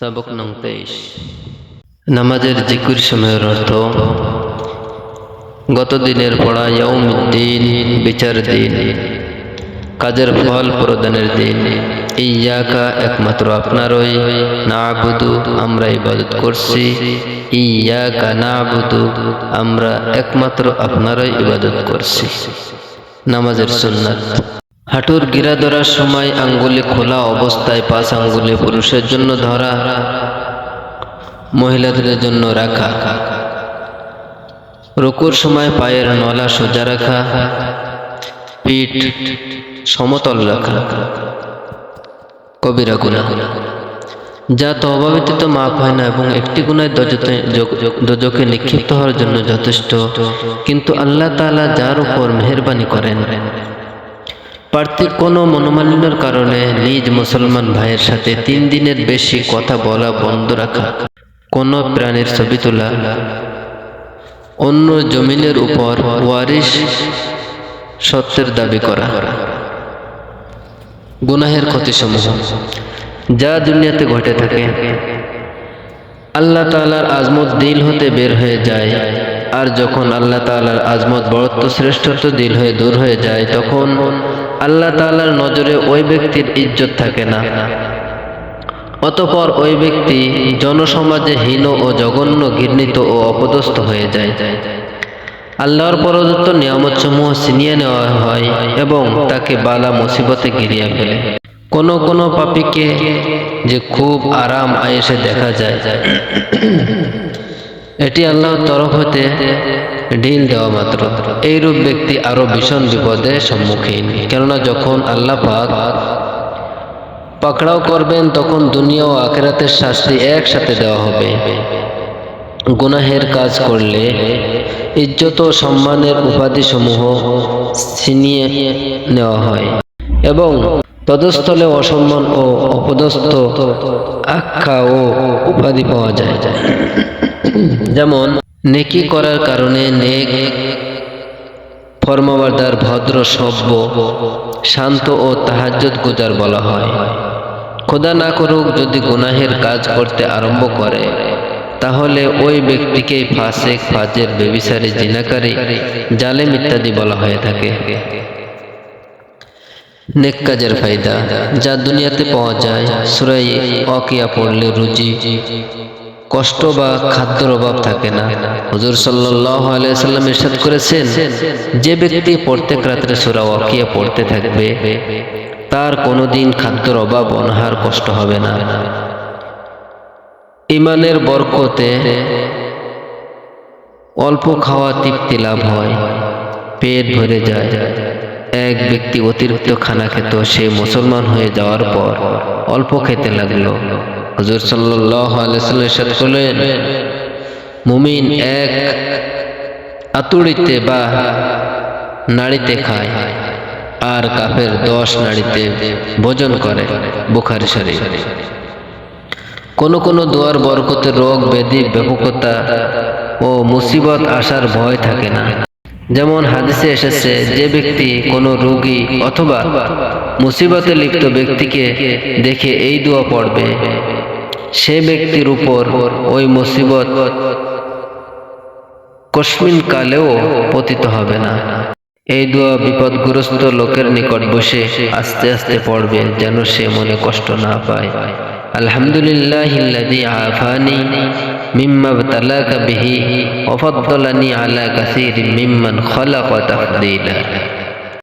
সবক নং তেইশ। নামাজের জিকুর সময়ের অর্থ, গত দিনের পড়া দিন বিচার দিন, কাজের ফল প্রদানের দিন, ইয়াকা একমাত্র আপনারই না বুধু আমরা ইবাদত করছি, ইয়াকা না বুধু আমরা একমাত্র আপনারই ইবাদত করছি। নামাজের সুন্নাত। হাঁটুর গিরা ধরার সময় আঙ্গুলি খোলা অবস্থায় পাঁচ আঙ্গুলি পুরুষের জন্য ধরা, মহিলাদের জন্য রাখা। রুকুর সময় পায়ের নলা সোজা রাখা, পিঠ সমতল রাখা। কবিরা গুণা। যা তো অভাবিত মাপ হয় না এবং একটি গুণায় দজকে নিক্ষিপ্ত হওয়ার জন্য যথেষ্ট। কিন্তু আল্লাহ তাআলা যার উপর মেহরবানি করেন পার্থিব কোনো মনোমালিন্যের কারণে নিজ মুসলমান ভাইয়ের সাথে তিন দিনের বেশি কথা বলা বন্ধ রাখা। কোনো প্রাণীর ছবি তোলা। অন্য জমিনের উপর ওয়ারিশ সত্যের দাবি করা। গুনাহের ক্ষতি ক্ষতিসমূহ। যা দুনিয়াতে ঘটে থাকে। আল্লাহ তাআলার আজমত দিল হতে বের হয়ে যায়। আর যখন আল্লাহ তাআলার আজমত বড়ত্ব শ্রেষ্ঠত্ব দিল হয়ে দূর হয়ে যায়, তখন আল্লাহ তাআলার নজরে ওই ব্যক্তির ইজ্জত থাকে না। অতপর ওই ব্যক্তি জনসমাজে হীন ও জঘন্য, ঘৃণিত ও অপদস্থ হয়ে যায়। আল্লাহর প্রদত্ত নিয়ামতসমূহ ছিনিয়ে নেওয়া হয় এবং তাকে বালা মুসিবতে গিরিয়ে ফেলে। কোন কোন পাপীকে যে খুব আরাম আয়েসে দেখা যায়। এটি আল্লাহর তরফ হতে ঢিল দেওয়া মাত্র। এইরূপ ব্যক্তি আরও ভীষণ বিপদে সম্মুখীন। কেননা যখন আল্লাহ পাক পাকড়াও করবেন, তখন দুনিয়া ও আখেরাতের শাস্তি একসাথে দেওয়া হবে। গুনাহের কাজ করলে ইজ্জত ও সম্মানের উপাধিসমূহ ছিনিয়ে নেওয়া হয় এবং তদস্থলে অসম্মান ও অপদস্থ আখ্যা ও উপাধি পাওয়া যায়। যেমন নেকি করার কারণে নেক ফর্মবাদার ভদ্র সভ্য শান্ত ও তাহাজ্জত গুজার বলা হয়। খোদা না করুক যদি গুনাহের কাজ করতে আরম্ভ করে তাহলে ওই ব্যক্তিকে ফাসেক ফাজের বেবিসারি জিনাকারী জালেম ইত্যাদি বলা হয়ে থাকে। নেক কাজের ফায়দা যা দুনিয়াতে পাওয়া যায়। সুরাই অকিয়া পড়লে রুজি। কষ্ট বা খাদ্যর অভাব থাকে না। হুজুর আলাইসাল্লাম ইরশাদ করেছেন, যে ব্যক্তি প্রত্যেক রাত্রে সুরা ওয়াকিয়া পড়তে থাকবে, তার কোনোদিন খাদ্যর অভাব, অনাহার, কষ্ট হবে না। ইমানের বরকতে অল্প খাওয়া তৃপ্তি লাভ হয়, পেট ভরে যায়। এক ব্যক্তি অতিরিক্ত খানা খেত, সে মুসলমান হয়ে যাওয়ার পর অল্প খেতে লাগল। হুজুর মুমিন এক আতুড়িতে বা নাড়িতে খায়, আর কাফের দশ নাড়িতে ভোজন করে, বুখারি শরীফ। কোন কোন দোয়ার বরকতে রোগ ব্যাধি ব্যাপকতা ও মুসিবত আসার ভয় থাকে না। যেমন হাদিসে এসেছে, যে ব্যক্তি কোনো রোগী অথবা মুসিবতে লিপ্ত ব্যক্তিকে দেখে এই দোয়া পড়বে সে ব্যক্তির উপর ওই মুসিবত কসমিন কালেও পতিত হবে না। এই দোয়া বিপদগ্রস্ত লোকের নিকট বসে আস্তে আস্তে পড়বে যেন সে মনে কষ্ট না পায়। আলহামদুলিল্লাহ আফানি মিম্মা তালাকা বিহি ওফদ্দলানি আলা কাসির মিম্মান খলাক তাফদিলা